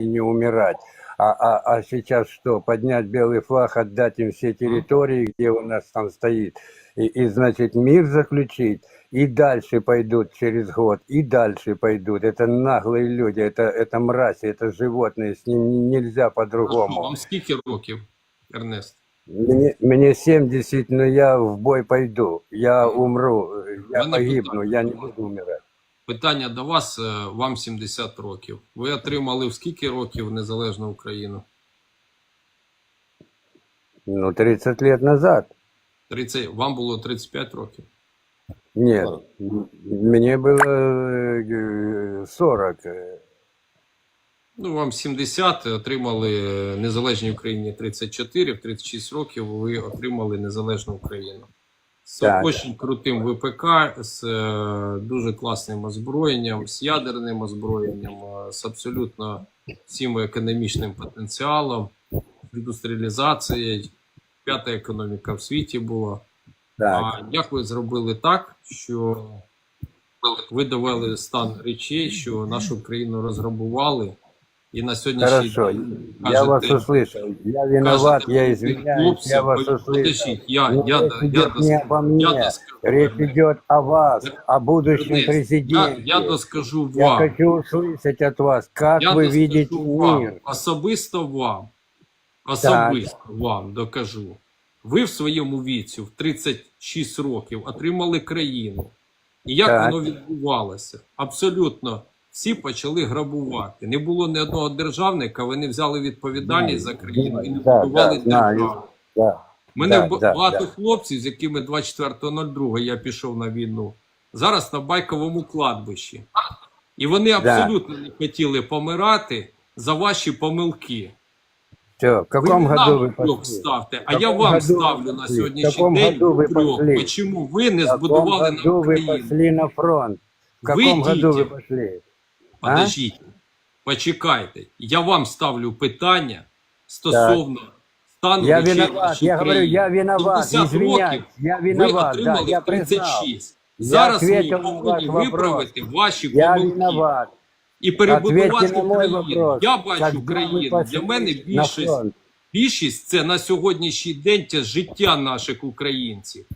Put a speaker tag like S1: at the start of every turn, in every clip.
S1: и не умирать. А, а, а сейчас что, поднять белый флаг, отдать им все территории, где у нас там стоит, и, и значит мир заключить, и дальше пойдут через год, и дальше пойдут. Это наглые люди, это, это мрази, это животные, с ним нельзя по-другому.
S2: Вам скільки років, Ернест?
S1: Мне, мне 70, но я в бой пойду. Я умру, я погибну, я не буду умирать.
S2: Питання до вас, е, вам 70 років. Ви отримали в скільки років незалежну Україну?
S1: Ну, 30 лет назад.
S2: 30, вам було 35 років.
S1: Нет, м- мне было э, 40. э,
S2: Ну, вам 70, отримали е, незалежній Україні 34, в 36 років ви отримали незалежну Україну. З
S1: Так.
S2: дуже крутим ВПК, з е, дуже класним озброєнням, з ядерним озброєнням, е, з абсолютно всім економічним потенціалом, індустріалізацією. П'ята економіка в світі була.
S1: Так,
S2: А як ви зробили так, що ви довели стан речей, що нашу країну розграбували, і на сьогоднішній
S1: хорошо.
S2: день
S1: Я вас
S2: кажете-
S1: услышал. Я виноват,
S2: кажете,
S1: я
S2: «Ну,
S1: извиняюсь,
S2: хлопці,
S1: я вас
S2: подождіть,
S1: услышал.
S2: я,
S1: Но
S2: я,
S1: речь
S2: я, я,
S1: идет не
S2: дос-
S1: обо
S2: я
S1: мне.
S2: доскажу.
S1: Речь идет о вас, о будущем
S2: Ернест,
S1: президенте.
S2: Я, я доскажу
S1: Я
S2: вам.
S1: хочу услышать от вас, как
S2: Я
S1: вы
S2: доскажу
S1: видите
S2: вам,
S1: мир.
S2: особисто вам, особисто вам докажу. Ви в своєму віці, в 36 років, отримали країну. І як
S1: Так.
S2: воно відбувалося? Абсолютно всі почали грабувати. Не було ні одного державника, вони взяли відповідальність за країну і не
S1: Да,
S2: будували
S1: да, знаю.
S2: державу.
S1: Да.
S2: У мене
S1: Да,
S2: ба-
S1: да,
S2: багато
S1: да.
S2: хлопців, з якими 24.02 я пішов на війну, зараз на байковому кладбищі. І вони абсолютно не хотіли помирати за ваші помилки.
S1: Все, в каком
S2: ви
S1: году
S2: нам
S1: вы
S2: упрек
S1: пошли?
S2: ставте, а
S1: В
S2: я
S1: каком
S2: вам
S1: году вы
S2: ставлю на
S1: пошли? В
S2: сьогоднішній
S1: каком
S2: день
S1: году вы
S2: упрек.
S1: пошли?
S2: Чому ви не
S1: В каком
S2: збудували
S1: году
S2: нам
S1: вы
S2: країну?
S1: пошли на фронт? В
S2: Ви
S1: каком году
S2: діти.
S1: вы пошли?
S2: Подождіть, почекайте. Я вам ставлю питання стосовно станну
S1: Я
S2: речей
S1: виноват, я говорю, я виноват,
S2: 70
S1: извиняюсь,
S2: років
S1: я
S2: ви
S1: виноват, да,
S2: отримали
S1: признал.
S2: 36.
S1: Я
S2: Зараз ми повинні виправити ваші
S1: Я
S2: помилки
S1: виноват.
S2: і перебудувати
S1: Ответьте на мой
S2: країну.
S1: вопрос.
S2: Я бачу
S1: Когда вы
S2: країну. Для мене більшість, більшість це на сьогоднішній день це життя наших українців.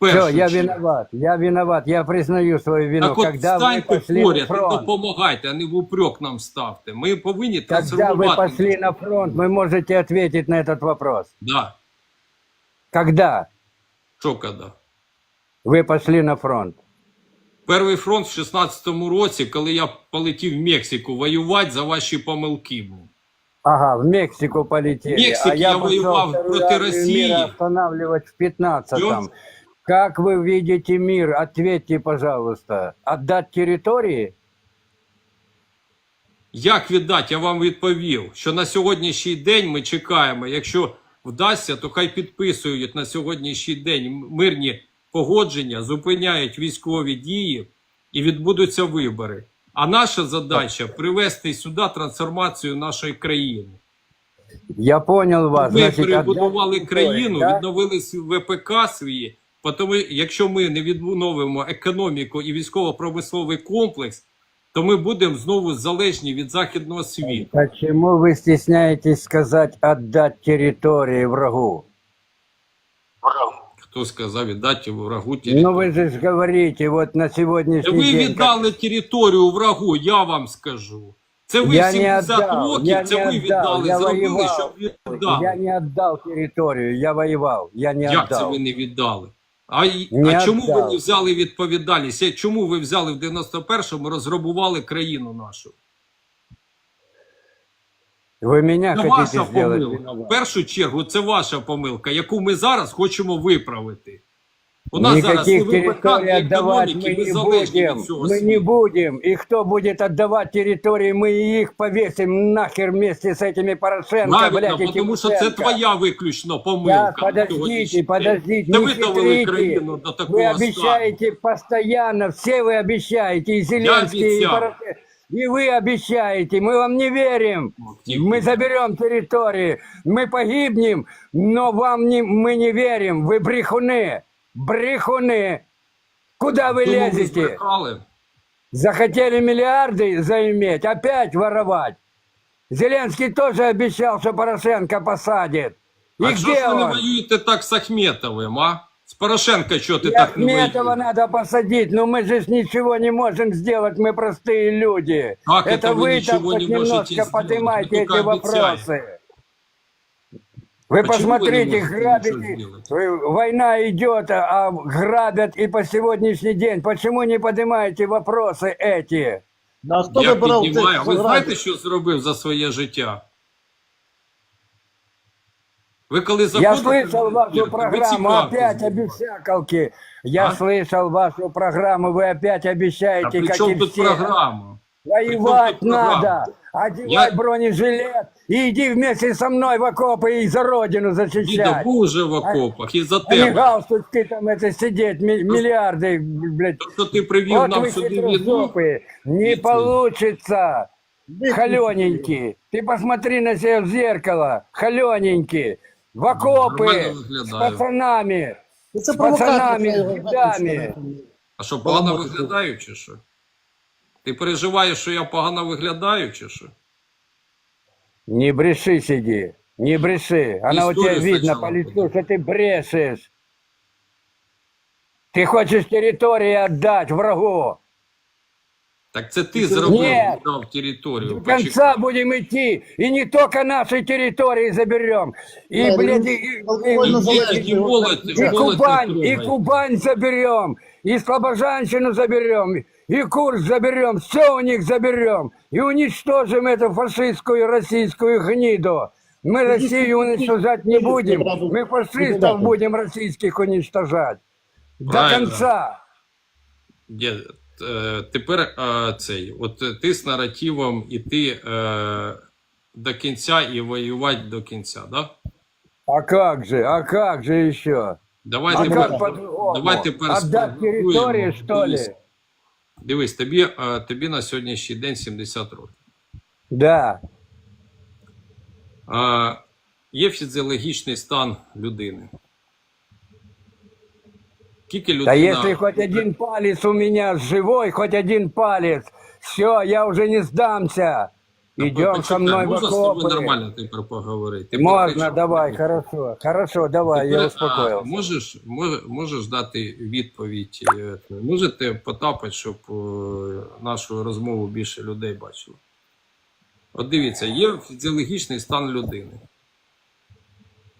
S2: В
S1: Все,
S2: першу
S1: я
S2: чергу.
S1: виноват, я виноват, я признаю свою вину.
S2: Так от
S1: Когда вы
S2: станьте
S1: пошли на
S2: поряд і
S1: фронт,
S2: допомагайте, а не в упрек нам ставте. Ми повинні
S1: когда вы
S2: трансформувати.
S1: пошли на фронт, вы можете ответить на этот вопрос.
S2: Да.
S1: Когда
S2: Що коли?
S1: вы пошли на фронт?
S2: Перший фронт в 16-му році, коли я полетів в Мексику воювати за ваші помилки. був.
S1: Ага, в Мексику полетели.
S2: В Мексике
S1: а я,
S2: я
S1: пошел
S2: воевал
S1: вторую
S2: против
S1: армию
S2: России.
S1: мира останавливать в 15-м.
S2: Всё?
S1: Как вы видите мир? Ответьте, пожалуйста. Отдать территории?
S2: Як віддати? Я вам відповів, що на сьогоднішній день ми чекаємо. Якщо вдасться, то хай підписують на сьогоднішній день мирні погодження, зупиняють військові дії і відбудуться вибори. А наша задача привести сюди трансформацію нашої країни.
S1: Я понял вас. Значит,
S2: перебудували країну, відновили ВПК свої. Тому, якщо ми не відновимо економіку і військово-промисловий комплекс, то ми будемо знову залежні від західного світу.
S1: Почему вы стесняетесь сказать отдать территории врагу?
S2: Хто сказав віддати врагу
S1: Ну
S2: територію?
S1: вы же ж говорите, вот на
S2: Та
S1: сегодняшний
S2: ви
S1: день...
S2: віддали територію врагу, я вам скажу. Це ви
S1: Я
S2: 70
S1: віддав,
S2: років,
S1: я
S2: це
S1: не
S2: ви віддали,
S1: я
S2: зробили,
S1: воював.
S2: щоб віддали.
S1: Я не отдал территорию, я воевал, я не
S2: Як це ви не віддали? А, а чому ви не взяли відповідальність? Е, Чому ви взяли в 91-му, розграбували країну нашу?
S1: Ви мене
S2: Це ваша помилка. В першу чергу, це ваша помилка, яку ми зараз хочемо виправити. У нас зараз
S1: Никаких
S2: ні ВПК,
S1: территорий
S2: ні
S1: отдавать
S2: економіки,
S1: мы
S2: ми
S1: не
S2: залежні
S1: будем.
S2: від цього
S1: Мы не
S2: світу.
S1: будем. И кто будет отдавать территории, мы их повесим нахер вместе с этими Порошенко,
S2: Правильно,
S1: блядь, и
S2: тому що це
S1: Тимошенко.
S2: твоя виключно
S1: Да,
S2: помилка. на
S1: подождите,
S2: сьогоднішній день.
S1: подождите,
S2: Та
S1: не
S2: ви довели
S1: хитрите.
S2: країну до такого
S1: Вы обещаете постоянно, все вы обещаете, и Зеленский, и
S2: обещал.
S1: Порошенко. И вы обещаете, мы вам не верим.
S2: тихо.
S1: Мы заберем территории, мы погибнем, но вам не, мы не верим. Вы брехуны, Брехуны. Куда вы
S2: ви
S1: лезете?
S2: збрехали.
S1: Захотели миллиарды заиметь, опять воровать. Зеленский тоже обещал, что Порошенко посадит. И
S2: А
S1: где
S2: ж ви не так з Ахметовим, а? З Порошенко що ти
S1: И
S2: так не
S1: Ахметова надо посадить, но мы же ничего не можем сделать, мы простые люди.
S2: Как это
S1: это
S2: вы
S1: вы
S2: ничего
S1: так
S2: не можете
S1: немножко поднимайте
S2: Вы
S1: эти вопросы. Вы
S2: Почему вы не
S1: посмотрите,
S2: можете
S1: грабите,
S2: ничего сделать?
S1: Вы- война идет, а грабят и по сегодняшний день. Почему не поднимаете вопросы эти?
S3: Ну, а хто
S2: Я
S3: вибирав
S2: піднімаю.
S3: цих
S2: Ви знаєте,
S3: зрадів?
S2: що зробив за своє життя? Ви коли
S1: Я
S2: заходите...
S1: слышал вашу
S2: Ір, ви
S1: программу,
S2: цікавитесь.
S1: опять обещакалки. Я
S2: А?
S1: слышал вашу программу, вы опять
S2: А
S1: обещаете,
S2: при
S1: как
S2: чому
S1: и
S2: тут
S1: все.
S2: програма?
S1: Воевать
S2: При чому тут програма?
S1: надо. Одевай
S2: Я-
S1: бронежилет и иди вместе со мной в окопы и за родину
S2: Дідо
S1: защищать.
S2: був уже в окопах і за
S1: А не
S2: тебе.
S1: галстучки там это сидеть, ми- миллиарды, блядь.
S2: Тобто ти привів
S1: Вот
S2: нам
S1: вы
S2: сюди війну.
S1: хитрожопые. Не
S2: Видите?
S1: получится.
S3: Видите?
S1: Холененький. Ты посмотри на себя в зеркало. Холененький. В окопы.
S2: Нормально
S1: С
S2: выглядаю.
S1: пацанами.
S3: Ну, Це
S1: З пацанами,
S3: провокація,
S1: з
S3: його
S1: дідами.
S2: А що, погано
S3: Баламутити.
S2: виглядаю чи що? Ти переживаєш, що я погано виглядаю чи що?
S1: Не бреши, сиди. Не бреши. Она у
S2: Историю
S1: тебя видно
S2: сначала
S1: по лицу,
S2: подумай.
S1: что ты брешешь. Ты хочешь территории отдать врагу.
S2: Так це ти зробив,
S1: Ні.
S2: дав територію.
S1: До конца будем идти. И не только нашей территории заберем. И,
S3: Да,
S1: блядь,
S3: ну,
S1: и, и-
S3: алкогольно
S1: и-
S3: залежні
S2: І молодь,
S1: и
S2: молодь не
S1: Кубань, и
S2: трогай.
S1: Кубань заберем, и Слобожанщину заберем, и Курск заберем, все у них заберем, и уничтожим эту фашистскую российскую гниду. Мы Россию уничтожать не будем, мы фашистов будем российских уничтожать. До
S2: Правильно.
S1: конца.
S2: Є, е, тепер е, цей, от е, ти з наративом іти е, до кінця і воювати до кінця, да?
S1: А как же, а как же еще?
S2: Давай
S1: А
S2: тепер, давай тепер
S1: Отдать территории, что ли?
S2: Дивись, тобі, е, тобі на сьогоднішній день 70 років.
S1: Да.
S2: Е, є фізіологічний стан людини. Скільки людина...
S1: Да если хоть один палец у меня живой, хоть один палец, все, я уже не сдамся. Идем со мной в
S2: можна
S1: окопы.
S2: нормально тепер поговорити? Ти
S1: Можно,
S2: поки
S1: давай, хорошо. Хорошо, давай,
S2: Тепер,
S1: я
S2: а,
S1: успокоился.
S2: можеш, мож, можеш дати відповідь? е, Можете потапати, щоб е, нашу розмову більше людей бачило? От дивіться, є фізіологічний стан людини.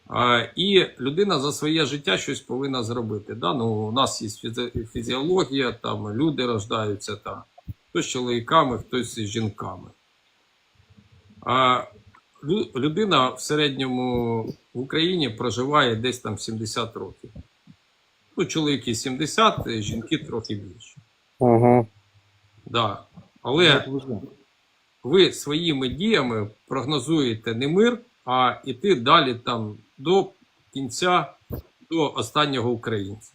S2: А, і людина за своє життя щось повинна зробити. Да? Ну, у нас є фізи- фізіологія, там люди рождаються там, хтось з чоловіками, хтось з жінками. А людина в середньому в Україні проживає десь там 70 років. Ну, чоловіки 70, жінки трохи більше.
S1: Угу.
S2: Да. Але ви своїми діями прогнозуєте не мир, а йти далі там до кінця, до останнього українця.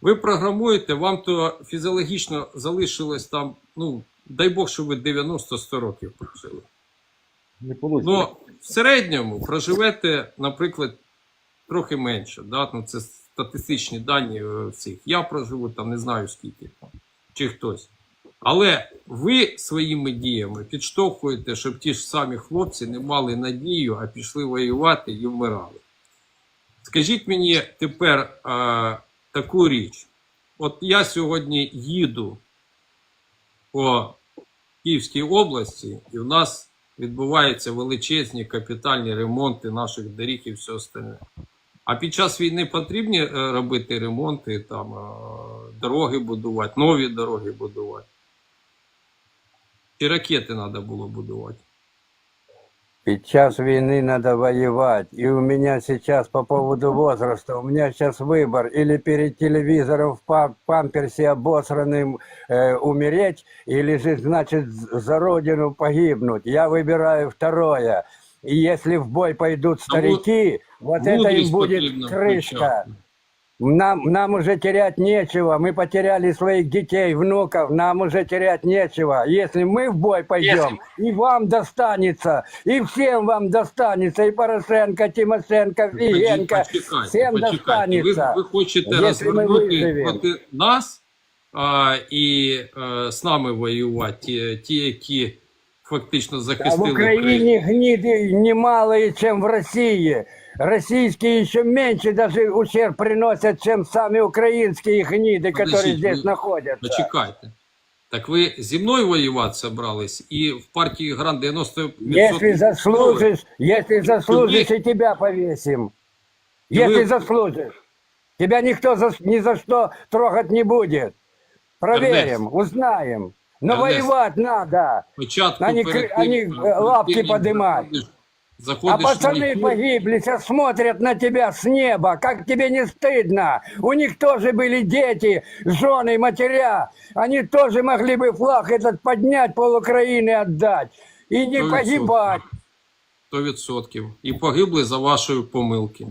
S2: Ви програмуєте, вам то фізіологічно залишилось там, ну, дай Бог, що ви 90-100 років прожили.
S3: Не получится.
S2: Ну, в середньому проживете, наприклад, трохи менше. Да? Ну, це статистичні дані е, всіх. Я проживу там не знаю скільки, чи хтось. Але ви своїми діями підштовхуєте, щоб ті ж самі хлопці не мали надію, а пішли воювати і вмирали. Скажіть мені тепер е, таку річ. От я сьогодні їду по Київській області, і в нас відбуваються величезні капітальні ремонти наших доріг і все остальне. А під час війни потрібні е, робити ремонти, там, е, дороги будувати, нові дороги будувати. Чи ракети треба було будувати?
S1: Під час війни надо воевать. И у меня сейчас по поводу возраста, у меня сейчас выбор. Или перед телевизором в пам- памперсе обосранным э, умереть, или же, значит, з- за родину погибнуть. Я выбираю второе. И если в бой пойдут старики, вот это им
S2: Мудрість
S1: будет
S2: потрібно
S1: крышка.
S2: включати.
S1: Нам, нам уже терять нечего. Мы потеряли своих детей, внуков. Нам уже терять нечего. Если мы в бой пойдем, и вам достанется, и всем вам достанется, и Порошенко, Тимошенко,
S2: Почекайте,
S1: Фиенко,
S2: почекайте,
S1: всем
S2: почекайте. Ви,
S1: достанется.
S2: ви хочете
S1: Якщо ми
S2: розвернути
S1: виживемо.
S2: проти нас а, і а, з нами воювати, ті, ті, які фактично
S1: А в
S2: захистили
S1: Украине гниды немалые, чем в России. Российские еще меньше даже ущерб приносят, чем сами украинские гниды, которые
S2: Подождите,
S1: здесь
S2: вы-
S1: находятся.
S2: Почекайте. Так ви зі мною воювати собрались і в партії Гран 90
S1: Если заслужишь, если заслужишь, и тебя повесим.
S2: И
S1: Если
S2: вы-
S1: заслужишь. Тебя никто за- ни за что трогать не будет. Проверим, узнаем. Но
S2: Эрнест.
S1: воевать надо.
S2: Спочатку
S1: Они
S2: перед
S1: кри-
S2: тим,
S1: они,
S2: перед
S1: е, лапки
S2: тим, як
S1: подимать.
S2: заходиш-
S1: А
S2: Заходиш в
S1: пацаны
S2: ефір,
S1: погибли, сейчас смотрят на тебя с неба. Как тебе не стыдно? У них тоже были дети, жены, матеря. Они тоже могли бы флаг этот поднять, пол Украины отдать. И не
S2: Ну,
S1: погибать.
S2: 100%. І погибли за вашої помилки.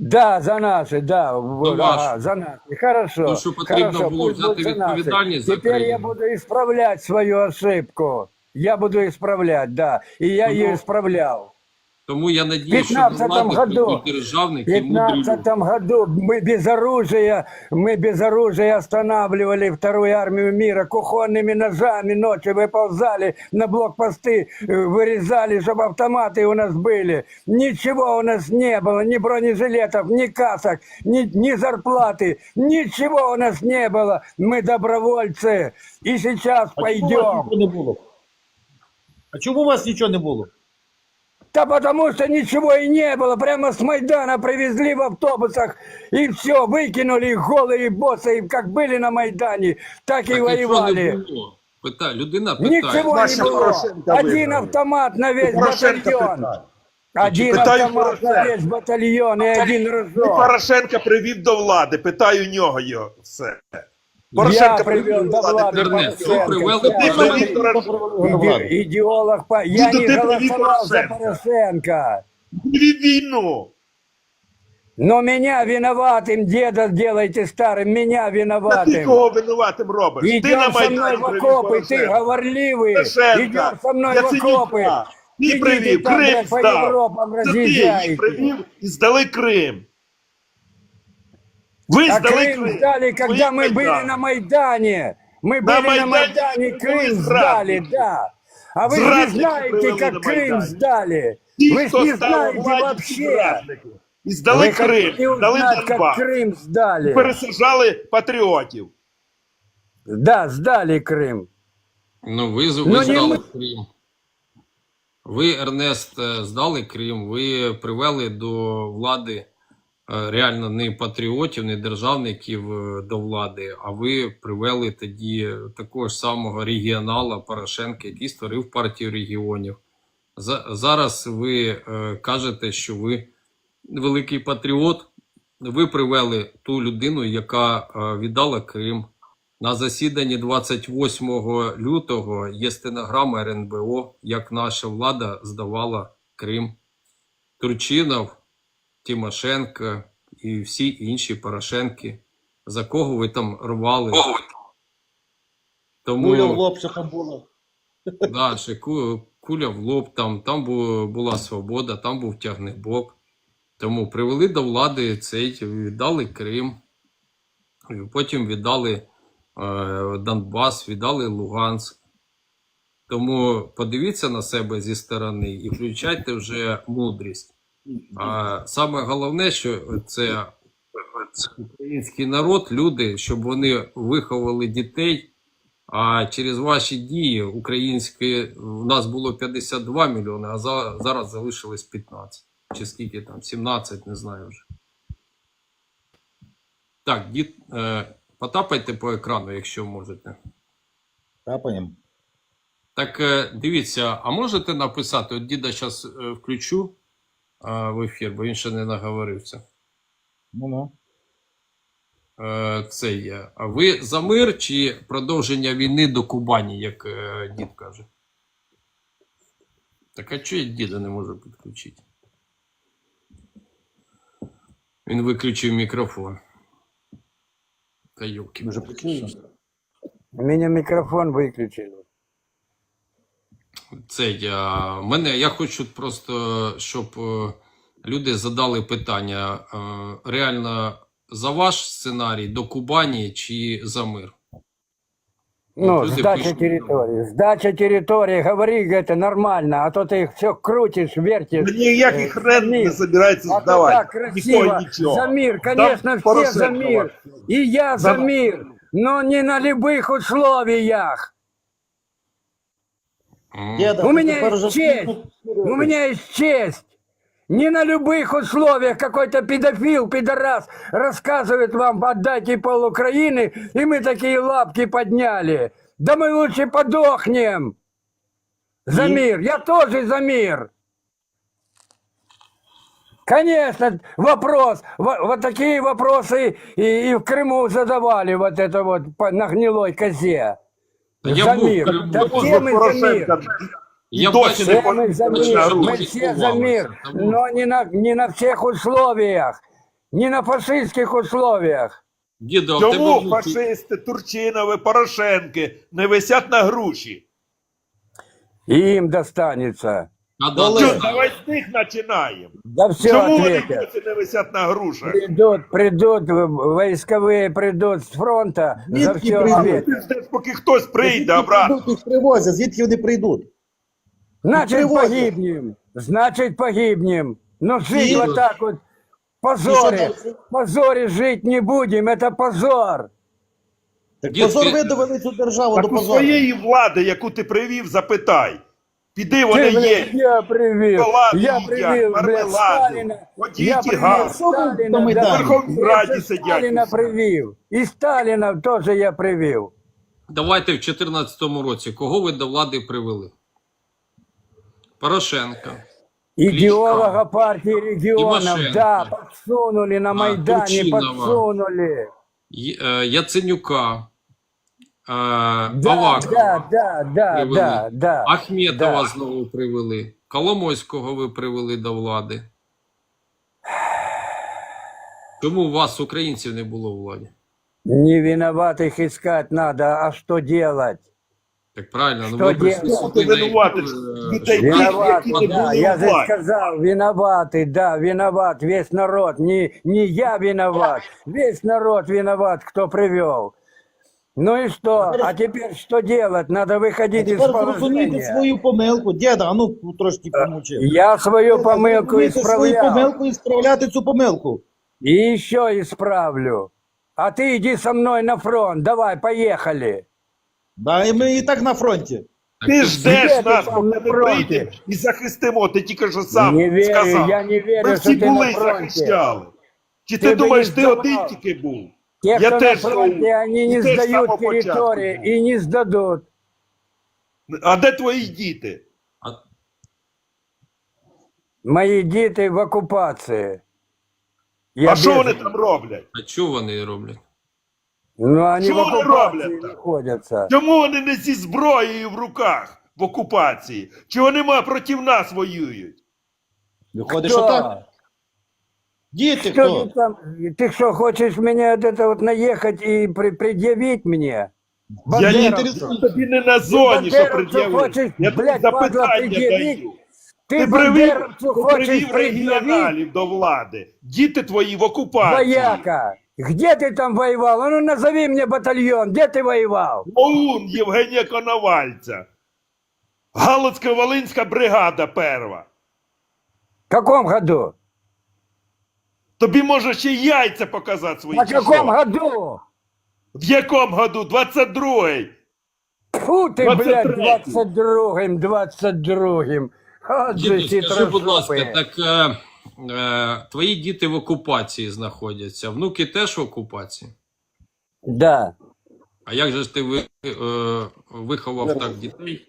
S1: Да, за наши, да, вот,
S2: ваш.
S1: ага, за наши. Хорошо.
S2: Ну, що потрібно
S1: хорошо,
S2: було
S1: пусть
S2: взяти
S1: будут за наши.
S2: відповідальність за
S1: Теперь я
S2: країну.
S1: буду исправлять свою ошибку. Я буду исправлять, да. И я
S2: Ну,
S1: ее исправлял.
S2: Тому я надіюсь, що
S1: 15-му
S2: до влади
S1: году.
S2: прийдуть державники
S1: В
S2: і мудрі люди.
S1: 15 году мы без оружия, мы без оружия останавливали вторую армию мира, кухонными ножами ночью выползали на блокпосты, э, вырезали, чтобы автоматы у нас были. Ничего у нас не было, ни бронежилетов, ни касок, ни, ни зарплаты, ничего у нас не было. Мы добровольцы. И сейчас
S3: А чому у вас
S1: пойдем.
S3: нічого не було? А чому у вас нічого не було?
S1: Да потому что ничего и не было. Прямо с Майдана привезли в автобусах. И все, выкинули их голые боссы. Как были на Майдане, так и
S2: Так нічого не
S1: воевали.
S2: було. Питає, людина питає.
S1: Ничего не
S4: Ваша
S1: было.
S4: Порошенко
S1: Один
S4: выиграли.
S1: автомат на весь
S4: Порошенко
S1: батальон.
S4: питає.
S1: Один
S4: Питаю
S1: автомат на
S4: Порошенка.
S1: весь батальон и один
S4: І
S1: рожок.
S4: Порошенка привів до влади. Питаю у нього його все.
S1: Я привел до влады
S2: Интернет. Вы
S1: Порошенко.
S2: привел
S1: Я
S2: до
S4: Ти
S2: влади.
S4: привів до
S1: иде- Идеолог. по- Я
S4: Ну,
S1: не
S4: ты привел
S1: голосовал за
S4: Порошенка.
S1: Порошенко.
S4: Привів війну.
S1: Но меня виноватым, деда делайте старым, меня
S4: Та ти
S1: виноватым.
S4: кого винуватим робиш? ти на
S1: Идем со мной
S4: Майдані
S1: в
S4: привів
S1: окопы, ты
S4: Порошенка.
S1: говорливый.
S4: Порошенка.
S1: Идем со мной в окопы.
S4: Яценюка. Ти
S1: Сидите
S4: привів,
S1: там,
S4: Крим
S1: блядь, по
S4: здав.
S1: Европам
S4: Це ти їх
S1: разъезжаете.
S4: привів і здали Крим. Ви
S1: А
S4: здали
S1: Крым
S4: Крим.
S1: сдали, когда
S4: Твої
S1: мы были
S4: Майдани.
S1: на Майдане. Мы
S4: На
S1: были на
S4: Майдане
S1: Майдане,
S4: вы
S1: Крым
S4: были
S1: сдали,
S4: зрадники.
S1: да. А вы же не
S4: Зрадники
S1: знаете,
S4: привели
S1: как
S4: на
S1: Крым
S4: Майдане.
S1: сдали.
S4: Ті,
S1: Вы ж
S4: хто
S1: не
S4: стали
S1: знаете
S4: владі, ті
S1: вообще.
S4: зрадники. І здали
S1: Вы
S4: Крим,
S1: хотите
S4: здали
S1: узнать, как
S4: Донбас.
S1: Крым сдали.
S4: Пересаджали патріотів.
S1: Да, сдали Крым.
S2: Ну, ви, з- ви
S1: Ну, не
S2: здали
S1: ми.
S2: Крим. Ви, Ернест, е, здали Крим, ви привели до влади е, реально не патріотів, не державників е, до влади, а ви привели тоді такого ж самого регіонала Порошенка, який створив партію регіонів. Зараз ви е, кажете, що ви великий патріот. Ви привели ту людину, яка е, віддала Крим. На засіданні 28 лютого є стенограма РНБО, як наша влада здавала Крим. Турчинов, Тимошенко і всі інші Порошенки. За кого ви там рвали? Тому
S3: Куля в лоб, що там було.
S2: да, ще ку- куля в лоб, там, там була свобода, там був тягнебок. Тому привели до влади цей, віддали Крим, потім віддали е, Донбас, віддали Луганськ. Тому подивіться на себе зі сторони і включайте вже мудрість. А саме головне, що це український народ, люди, щоб вони виховали дітей. А через ваші дії українське у нас було 52 мільйони, а за, зараз залишилось 15. Чи скільки там? 17, не знаю вже. Так, дід, е, потапайте по екрану, якщо можете.
S3: Тапаємо.
S2: Так, е, дивіться, а можете написати? От діда зараз включу е, в ефір, бо він ще не наговорився.
S3: Ну ну.
S2: Е, це є. А ви за мир чи продовження війни до Кубані, як е, дід каже? Так а чого я діда не можу підключити? Він виключив мікрофон. Та йолки.
S3: Може почуємо?
S1: У меня микрофон выключили
S2: Це я. Мене я хочу просто, щоб е, люди задали питання: е, реально за ваш сценарій до Кубані чи за мир?
S1: Ну,
S2: люди
S1: сдача
S2: пишуть,
S1: территории. Сдача территории, говори это нормально, а то ты их все крутишь, вертишь.
S4: Ну, Ніякий
S1: Е,
S4: хрен не
S1: мир.
S4: собирається
S1: А то
S4: здавати.
S1: так красиво.
S4: Ніхто і нічого.
S1: За мир,
S4: Там
S1: конечно, все
S4: Порошенко
S1: за мир.
S4: ваш.
S1: И я за
S4: За-
S1: мир, но не на любых условиях.
S3: Деда,
S1: У меня есть честь. У меня есть честь. Не на любых условиях какой-то педофил, пидорас рассказывает вам, отдайте пол Украины, и мы такие лапки подняли. Да мы лучше подохнем. За мир. Я тоже за мир. Конечно, вопрос. Вот, вот такие вопросы и, и в Крыму задавали вот это вот на гнилой козе.
S2: Та я
S1: за
S2: був в
S1: мир.
S2: Криму.
S1: Да
S4: Тому
S1: все
S4: що
S1: мы за мир.
S4: Порошенка
S2: Я
S4: досі
S2: бачив,
S4: не
S1: Все мы за
S2: Очень
S1: мир,
S2: хорошо
S1: мы все за мир,
S2: Тому-
S1: но не на, не на всех условиях, не на фашистских условиях.
S2: Діду, а в тебе
S4: Чому
S2: внуки-
S4: фашисти, Турчинови, Порошенки не висять на груші?
S1: И им достанется.
S2: А, да,
S3: Коли?
S2: да,
S4: Чо,
S2: да.
S4: давай з них починаємо.
S1: Да все
S4: Чому вони
S1: ответят.
S4: досі не висять на грушах?
S1: Придут, придут, в- войсковые придут с фронта, за
S3: Звідки
S1: все
S3: прийдуть?
S1: ответят.
S4: Ти ждеш, поки хтось прийде
S3: Звідки
S4: обратно.
S3: їх привозять, звідки вони прийдуть?
S1: Значит,
S3: привозят.
S1: погибнем. Значит, погибнем. Но жить
S3: И-
S1: вот так вот, в
S3: И что дальше?
S1: позоре жить не будем, это позор.
S3: Так
S2: Дід,
S3: позор
S2: ти-
S3: видавили цю державу до
S4: Так у
S3: позору.
S4: своєї влади, яку ти привів, запитай. Піди, вони є.
S1: я привил,
S4: Шоколаду
S1: я привил, блядь,
S4: водіть
S1: Я
S4: і
S1: привил
S4: газ.
S3: Що ви на
S1: Сталина,
S3: Майдані?
S1: да.
S4: В Верховній Раді
S1: Я
S4: сидять
S1: Сталина
S4: усі.
S1: привил. И Сталина я привил.
S2: Давайте в 2014 році. Кого ви до влади привели? Порошенка.
S1: Идеолога партии регионов,
S2: Тимошенко.
S1: да, подсунули на Майдане,
S2: Турчинова.
S1: подсунули.
S2: Є- е, Яценюка. Е,
S1: Да,
S2: Авакова.
S1: да, да, да,
S2: привели.
S1: да, да.
S2: Ахметова
S1: да.
S2: знову привели. Коломойського ви привели до влади. Чому у вас українців не було у владі?
S1: Не виноватых искать надо, а что делать?
S2: Так правильно, ну
S1: Що
S2: ви присутні е.
S4: Виноват,
S1: Виноват,
S4: які не
S1: да,
S4: були
S1: я же
S4: владі.
S1: сказал, виноватый, да, виноват весь народ, не, не я виноват, весь народ виноват, кто привел. Ну и что? А теперь что делать? Надо выходить из
S3: Тепер зрозумійте
S1: положения.
S3: свою помилку. Діда, а ну трошки помовчи.
S1: Я свою помылку
S3: Зрозумійте свою
S1: исправлял.
S3: помилку і справляти цю помилку.
S1: И еще исправлю. А ты иди со мной на фронт, давай, поехали.
S3: Да, і ми і так на фронті.
S2: Так
S4: Ти
S2: тут
S4: ждеш
S1: Де ти
S4: нас,
S1: там
S4: поки
S1: на
S4: ми
S1: фронті?
S4: прийдемо і захистимо. Ти тільки що сам
S1: не верю,
S4: сказав.
S1: я не верю,
S4: Ми
S1: что
S4: всі
S1: ты
S4: були
S1: на
S4: і
S1: фронте.
S4: захищали. Чи
S1: Ти
S4: ти
S1: би
S4: думаєш,
S1: не
S4: ти
S1: здавав.
S4: один тільки був?
S1: Те,
S4: Я
S1: кто на
S4: теж
S1: фронте,
S4: живу.
S1: они не
S4: І теж
S1: сдают
S4: самого початку
S1: территории
S4: був.
S1: и не сдадут.
S4: А де твої діти?
S1: Мои дети в оккупации. Я
S4: а що
S1: без-
S4: вони там роблять?
S2: а що вони роблять?
S1: Ну, они
S4: Чего
S1: в
S4: они
S1: оккупации
S4: роблять там?
S1: находятся.
S4: Чому вони не зі зброєю в руках в окупації? Чого нема проти нас воюють?
S3: Виходить, що так. Діти
S1: Что
S3: хто?
S1: ты там? Ты что, хочешь меня вот это вот наехать и при- предъявить мне?
S4: Я
S1: Бандера,
S4: не
S3: інтересуюсь.
S4: тобі не на зоні, що
S1: Бандеровцю
S4: пред'явив.
S1: хочеш,
S4: Я тобі
S1: блядь, падла,
S4: запитання
S1: пред'явіть?
S4: даю.
S1: Ты,
S4: Ти
S1: бандеровцу
S4: привів, ти
S1: хочешь
S4: привів
S1: предъявить?
S4: регіоналів до влади. Діти твої в окупації.
S1: Вояка, где ты там воевал? А ну назови мне батальон, где ты воевал?
S4: ОУН Євгенія Коновальця. Галицько-Волинська бригада перша.
S1: В каком году?
S4: Тобі може ще яйця показати свої.
S1: На
S4: чи
S1: каком
S4: що?
S1: году?
S4: В якому году? 22-й.
S1: Фу ты, блядь, 22-м, 22-м. От же
S2: Діти, скажи, будь ласка, так е, е, твої діти в окупації знаходяться, внуки теж в окупації.
S1: Да.
S2: А як же ж ти ви, е, виховав так дітей,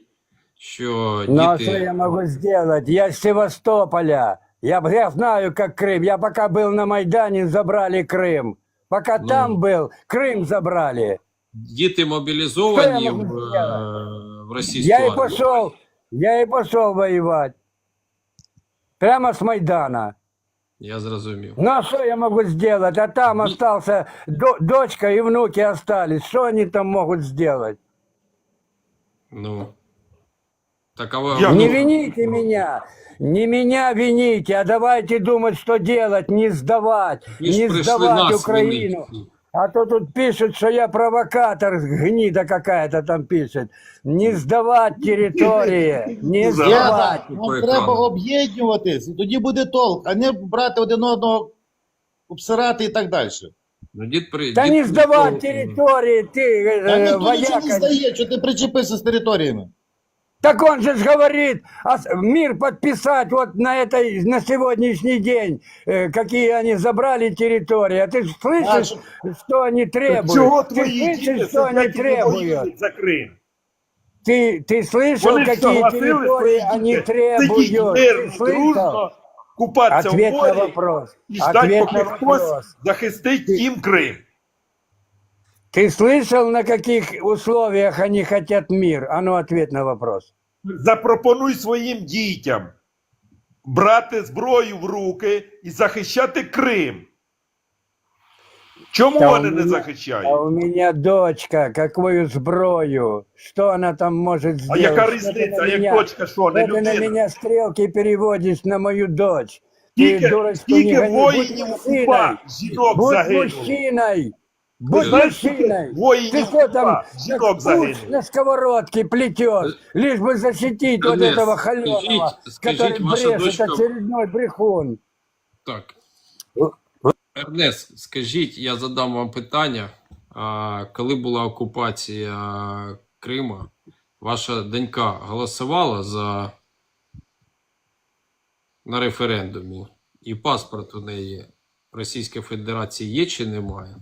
S2: що
S1: Ну а
S2: діти.
S1: что я могу сделать? Я с Севастополя. Я, я знаю, как Крым. Я пока был на Майдане, забрали Крым. Пока
S2: Ну.
S1: там был, Крым забрали.
S2: Діти мобілізовані
S1: Що я
S2: в,
S1: можу
S2: е,
S1: зробити?
S2: в російську
S1: Я и
S2: армію.
S1: пошел, я и пошел воевать. Прямо с Майдана.
S2: Я зрозумів.
S1: Ну а что я могу сделать? А там остался, до- дочка и внуки остались. Что они там могут сделать?
S2: Ну. Так, а ви,
S4: Я-
S1: Не
S4: ну-
S1: вините меня. Не меня вините, а давайте думать, что делать, не сдавать,
S2: ж
S1: не
S2: прийшли
S1: сдавать
S2: нас
S1: Украину. А то тут пишут, что я провокатор, гнида какая-то там пишет. Не сдавать территории, не
S4: Да.
S1: сдавать.
S3: Нам
S2: По
S3: треба об'єднуватись, і тоді буде толк, а не брати один одного, обсирати і так далі.
S2: Ну, дід при...
S1: Да
S2: дід
S1: не сдавать территории, ты,
S3: Та
S1: э,
S3: ніхто нічого не
S1: вояка.
S3: здає, що ти причепився з територіями.
S1: Так он же ж говорит, а с- мир подписать вот на этой, на сегодняшний день, э, какие они забрали территории. А ты ж слышишь, что они требуют?
S4: Чого
S1: ты
S4: твої
S1: слышишь,
S4: діти
S1: что они
S4: сидять і не
S1: требуют?
S4: воюють за Крим?
S1: Ты, ты слышал,
S4: Вони
S1: какие
S4: согласились,
S1: территории
S4: твої
S1: они
S4: діти
S1: требуют?
S4: сидіть
S1: Ты
S4: мирно,
S1: слышал?
S4: дружно, купатися в
S1: Ответь на
S4: морі
S1: вопрос.
S4: і ждать,
S1: Ответь
S4: поки
S1: на
S4: хтось
S1: вопрос.
S4: захистить їм Крим.
S1: Ты слышал, на каких условиях они хотят мир? А ну ответь на вопрос.
S4: Запропонуй своїм дітям брати зброю в руки і захищати Крим. Чому
S1: Та у
S4: вони не
S1: мене-
S4: захищають?
S1: А у меня дочка, какую сброю? Что она там может
S4: А
S1: сделать?
S4: яка
S1: Что ты
S4: різниця,
S1: на
S4: як
S1: меня-
S4: дочка, що не
S1: что ты на
S4: людина?
S1: меня стрелки переводишь на мою дочь?
S4: Скільки,
S1: ты, дурочка,
S4: скільки
S1: не гони.
S4: воїнів
S1: Будь
S4: УПА
S1: мужчиной.
S4: жінок
S1: Будь
S4: загинуло?
S1: мужчиной!
S4: Ви
S1: Будь
S4: знаєте, скільки
S1: мужчиной! Ты
S4: воїнів
S1: что там,
S4: УПА жінок
S1: как куш
S4: загинуло?
S1: на сковородке плетешь, лишь бы защитить вот
S2: Эрнест,
S1: этого холеного,
S2: скажите- скажите,
S1: который
S2: ваша
S1: брешет,
S2: дочка-
S1: очередной брехун.
S2: Так. Ернест, скажіть, я задам вам питання. А, коли була окупація Крима, ваша донька голосувала за на референдумі, і паспорт у неї Російської Федерації є чи немає?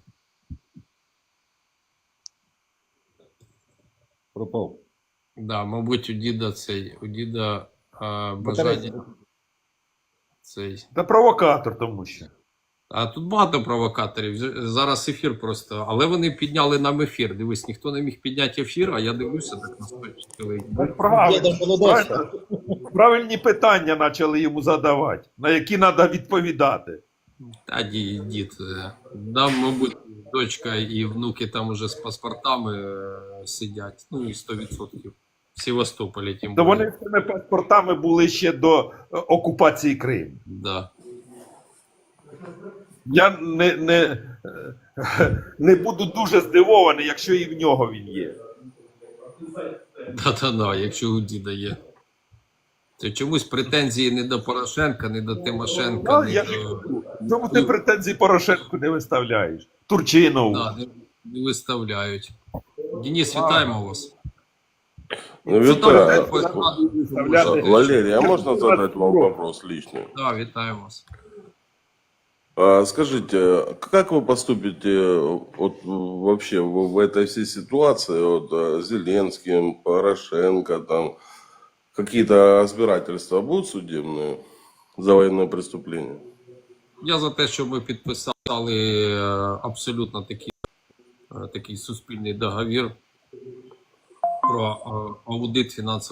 S3: Пропав.
S2: Да, мабуть, у діда цей, у діда а, бажання цей.
S4: Та провокатор тому що.
S2: А тут багато провокаторів. Зараз ефір просто. Але вони підняли нам ефір. Дивись, ніхто не міг підняти ефір, а я дивлюся так на стойчий.
S4: Правильно,
S3: Діда молодець.
S4: правильно. Правильні питання почали йому задавати, на які треба відповідати.
S2: Та ді, дід. е, мабуть, дочка і внуки там уже з паспортами е, сидять. Ну і 100%. В Севастополі тим більше.
S4: вони з цими паспортами були ще до е, окупації Криму.
S2: Да.
S4: Я не, не, е, не буду дуже здивований, якщо і в нього він є.
S2: Да-да-да, якщо у діда є. То чомусь претензії не до Порошенка, не до Тимошенка,
S4: Ну,
S2: не
S4: я
S2: до...
S4: ж Чому ти претензії Порошенку не виставляєш? Турчинову.
S2: Да, не, не виставляють. Денис, вітаємо вас.
S5: Ну,
S2: Що там
S5: Виталий,
S2: по ескладу?
S4: Виставляти.
S5: Валерий, а можно задать вам вопрос лишний?
S2: Да, вітаємо вас.
S5: А, Скажите, как вы поступите вот, вообще в, в этой всей ситуации, вот, э, Зеленским, Порошенко, там, какие-то разбирательства будут судебные за военное преступление?
S2: Я за те, що ми підписали е, абсолютно такий, е, такий суспільний договір про е, аудит фінансового